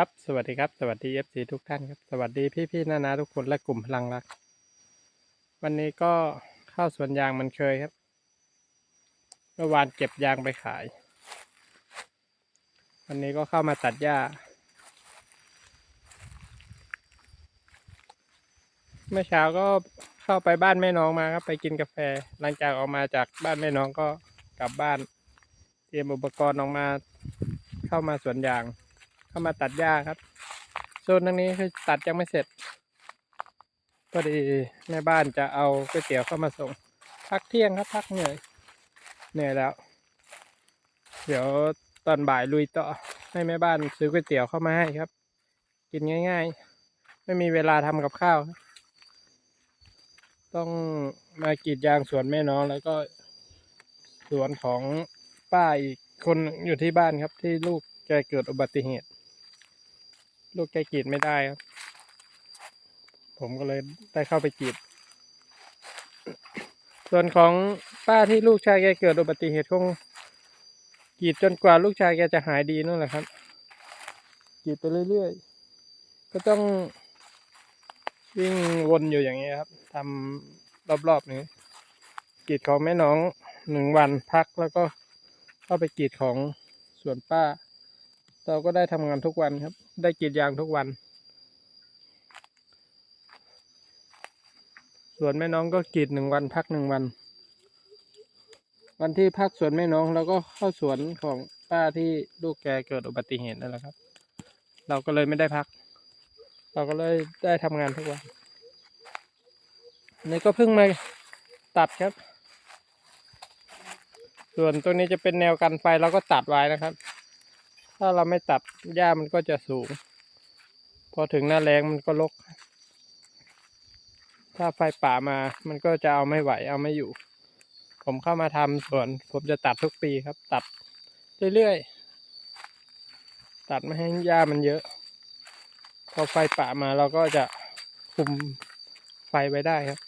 ครับ สวัสดีครับ สวัสดีเอฟซีทุกท่านครับ สวัสดีพี่ๆนานาทุกคนและกลุ่มพลังรัก วันนี้ก็เข้าสวนยางมันเคยครับ เมื่อวานเก็บยางไปขาย วันนี้ก็เข้ามาตัดหญ้า เมื่อเช้าก็เข้าไปบ้านแม่น้องมาครับ ไปกินกาแฟ หลังจากออกมาจากบ้านแม่น้องก็กลับบ้าน เตรียมอุปกรณ์ออกมา เข้ามาสวนยาง เข้ามาตัดหญ้าครับโซนตรงนี้คือตัดยังไม่เสร็จพอดีแม่บ้านจะเอาก๋วยเตี๋ยวเข้ามาส่ง พักเที่ยงครับพักเหนื่อยเหนื่อยแล้ว เดี๋ยวตอนบ่ายลุยต่อให้แม่บ้านซื้อก๋วยเตี๋ยวเข้ามาให้ครับ กินง่าย ๆ ไม่มีเวลาทำกับข้าว ต้องมากรีดยางสวนแม่น้องแล้วก็ สวนของป้าอีกคนอยู่ที่บ้านครับที่ลูกแกเกิดอุบัติเหตุ ลูกแกกรีดไม่ได้ครับ ผมก็เลยได้เข้าไปกรีด ส่วนของป้าที่ลูกชายแกเกิดอุบัติเหตุคงกรีดจนกว่าลูกชายแกจะหายดีนู่นแหละครับกรีดไปเรื่อยๆ ก็ต้องวิ่งวนอยู่อย่างนี้ครับทำรอบๆนี้กรีดของแม่น้องหนึ่งวันพักแล้วก็เข้าไปกรีดของสวนป้า เราก็ได้ทำงานทุกวันครับ ได้กรีดยางทุกวัน ส่วนแม่น้องก็กรีดหนึ่งวันพักหนึ่งวัน วันที่พักสวนแม่น้องเราก็เข้าสวนของป้าที่ลูกแกเกิดอุบัติเหตุนั่นแหละครับ เราก็เลยไม่ได้พัก เราก็เลยได้ทำงานทุกวันนี่ก็เพิ่งมาตัดครับ ส่วนตรงนี้จะเป็นแนวกันไฟเราก็ตัดไว้นะครับ ถ้าเราไม่ตัดหญ้ามันก็จะสูง พอถึงหน้าแรงมันก็รกถ้าไฟป่ามามันก็จะเอาไม่ไหวเอาไม่อยู่ ผมเข้ามาทำสวน ผมจะตัดทุกปีครับ ตัดเรื่อยๆ ตัดไม่ให้หญ้ามันเยอะ พอไฟป่ามาเราก็จะคุมไฟไว้ได้ครับ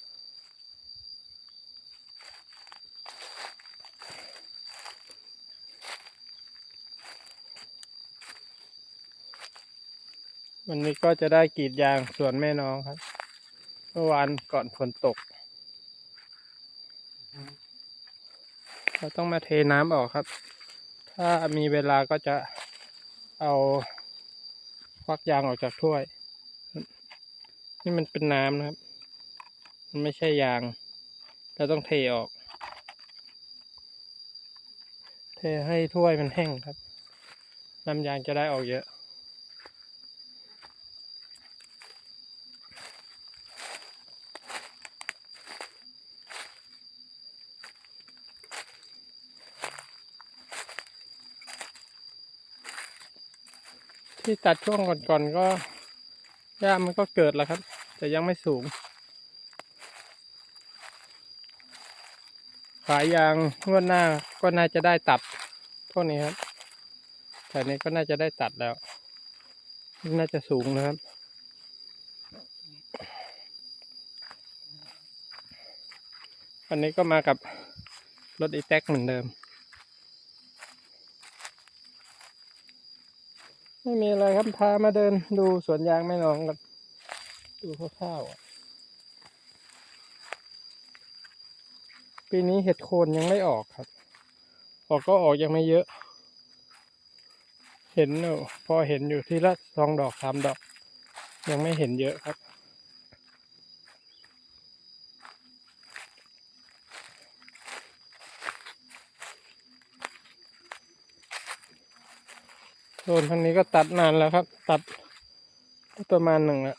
วันนี้ก็จะได้กรีดยางสวนแม่น้องครับ เมื่อวานก่อนฝนตก เราต้องมาเทน้ำออกครับ ถ้ามีเวลาก็จะเอาควักยางออกจากถ้วย นี่มันเป็นน้ำนะครับ มันไม่ใช่ยาง เราต้องเทออก เทให้ถ้วยมันแห้งครับ น้ำยางจะได้ออกเยอะ ที่ตัดช่วงก่อนๆก็หญ้ามันก็เกิดแล้วครับ แต่ยังไม่สูง ขายยางงวดหน้าก็น่าจะได้ตัดพวกนี้ครับแถวนี้ก็น่าจะได้ตัดแล้ว น่าจะสูงนะครับวันนี้ก็มากับรถอีแท็กเหมือนเดิม ไม่มีอะไรครับพามาเดินดูสวนยางแม่น้องกันดูคร่าวๆปีนี้เห็ดโคนยังไม่ออกครับ ออกก็ออกยังไม่เยอะ เห็นอยู่พอเห็นอยู่ที่ละสองดอกสามดอก ยังไม่เห็นเยอะครับ โซนทางนี้ก็ตัดนานแล้วครับ ตัดประมาณหนึ่งล้ว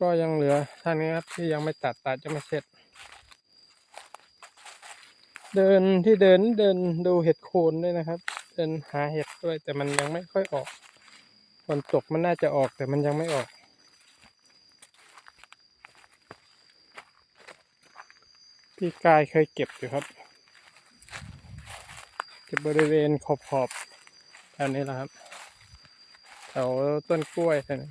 ก็ยังเหลือทางนี้ครับที่ยังไม่ตัดตัดจะไม่เสร็จ เดินที่เดินเดินดูเห็ดโคนด้วยนะครับ เดินหาเห็ดด้วยแต่มันยังไม่ค่อยออกฝนตกมันน่าจะออกแต่มันยังไม่ออก พี่กายเคยเก็บอยู่ครับ เก็บบริเวณขอบขอบ แถวนี้แหละครับแถวต้นกล้วยแถวนี้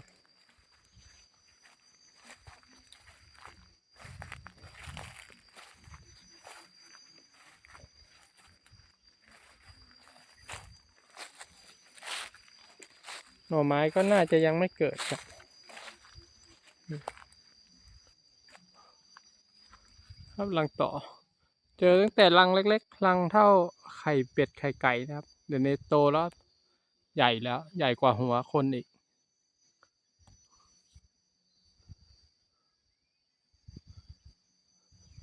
หน่อไม้ก็น่าจะยังไม่เกิดครับครับรังต่อ เจอตั้งแต่รังเล็กๆรังเท่าไข่เป็ดไข่ไก่นะครับ เดี๋ยวในโตแล้ว ใหญ่แล้ว ใหญ่กว่าหัวคนอีก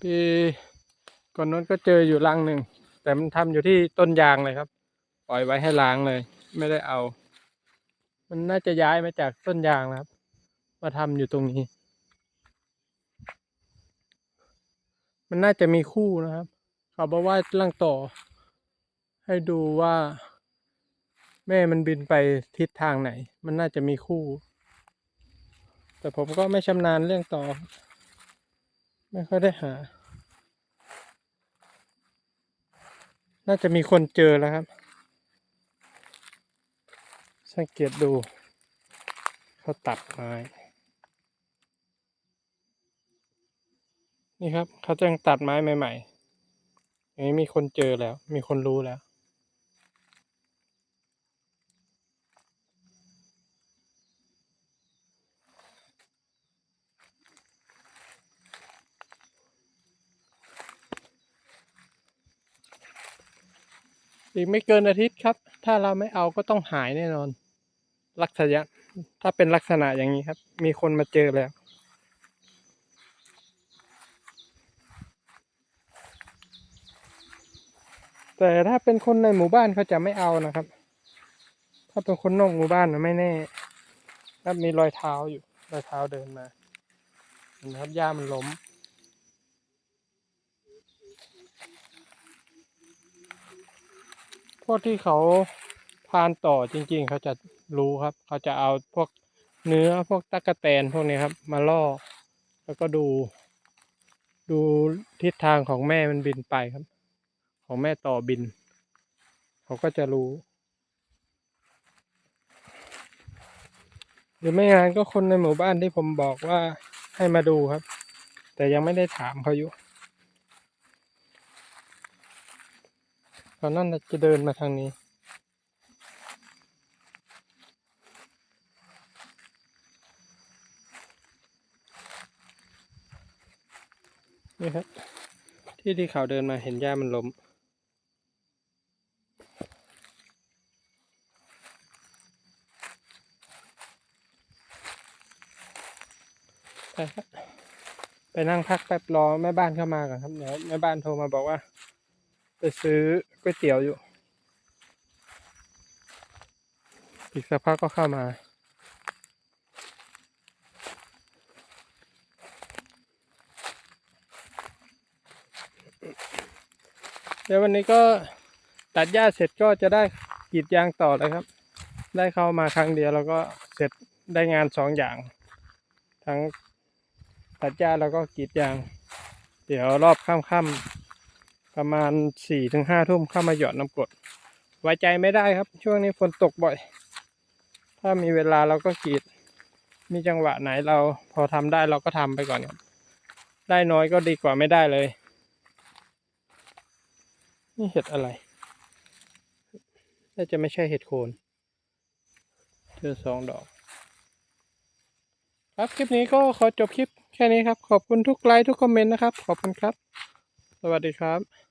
ปีก่อนนั้นก็เจออยู่รังหนึ่ง แต่มันทำอยู่ที่ต้นยางเลยครับ ปล่อยไว้ให้ล้างเลย ไม่ได้เอา มันน่าจะย้ายมาจากต้นยางนะครับ มาทำอยู่ตรงนี้ มันน่าจะมีคู่นะครับ เขาบอกว่ารังต่อ ให้ดูว่า แม่มันบินไปทิศทางไหน มันน่าจะมีคู่ แต่ผมก็ไม่ชำนาญเรื่องต่อ ไม่ค่อยได้หา น่าจะมีคนเจอแล้วครับ สังเกตดูเขาตัดไม้นี่ครับเขาจะยังตัดไม้ใหม่ๆอย่างนี้มีคนเจอแล้ว มีคนรู้แล้ว อีกไม่เกินอาทิตย์ครับ ถ้าเราไม่เอาก็ต้องหายแน่นอน ลักษณะถ้าเป็นลักษณะอย่างนี้ครับ มีคนมาเจอแล้ว แต่ถ้าเป็นคนในหมู่บ้านเขาจะไม่เอานะครับ ถ้าเป็นคนนอกหมู่บ้านไม่แน่ครับมีรอยเท้าอยู่รอยเท้าเดินมาเห็นะครับหญ้ามันล้ม วกที่เขาพานต่อจริง ๆ เขาจะรู้ครับ เขาจะเอาพวกเนื้อพวกตะกะแตนพวกนี้ครับ มาล่อแล้วก็ดู ดูทิศทางของแม่มันบินไปครับ ของแม่ต่อบิน เขาก็จะรู้ หรือไม่งั้นก็คนในหมู่บ้านที่ผมบอกว่าให้มาดูครับ แต่ยังไม่ได้ถามเขาอยู่ ตอนนั้นจะเดินมาทางนี้ นี่ครับ ที่ที่เขาเดินมาเห็นหญ้ามันล้มไปครับไปนั่งพักแป๊บรอแม่บ้านเข้ามาก่อนครับเดี๋ยวแม่บ้านโทรมาบอกว่า ไปซื้อก๋วยเตี๋ยวอยู่ อีกสักพักก็เข้ามา เดี๋ยววันนี้ก็ตัดหญ้าเสร็จก็จะได้กรีดยางต่อเลยครับ ได้เข้ามาครั้งเดียวแล้วก็เสร็จได้งานสองอย่าง ทั้งตัดหญ้าแล้วก็กรีดยาง เดี๋ยวรอบค่ำๆ ประมาณสี่ถึงห้าทุ่มเข้ามาหยอดน้ำกรดไว้ใจไม่ได้ครับ ช่วงนี้ฝนตกบ่อย ถ้ามีเวลาเราก็กรีด มีจังหวะไหนเราพอทำได้เราก็ทำไปก่อนครับ ได้น้อยก็ดีกว่าไม่ได้เลย นี่เห็ดอะไร น่าจะไม่ใช่เห็ดโคนเจอสองดอก ครับคลิปนี้ก็ขอจบคลิปแค่นี้ครับ ขอบคุณทุกไลค์ทุกคอมเมนต์นะครับ ขอบคุณครับ สวัสดีครับ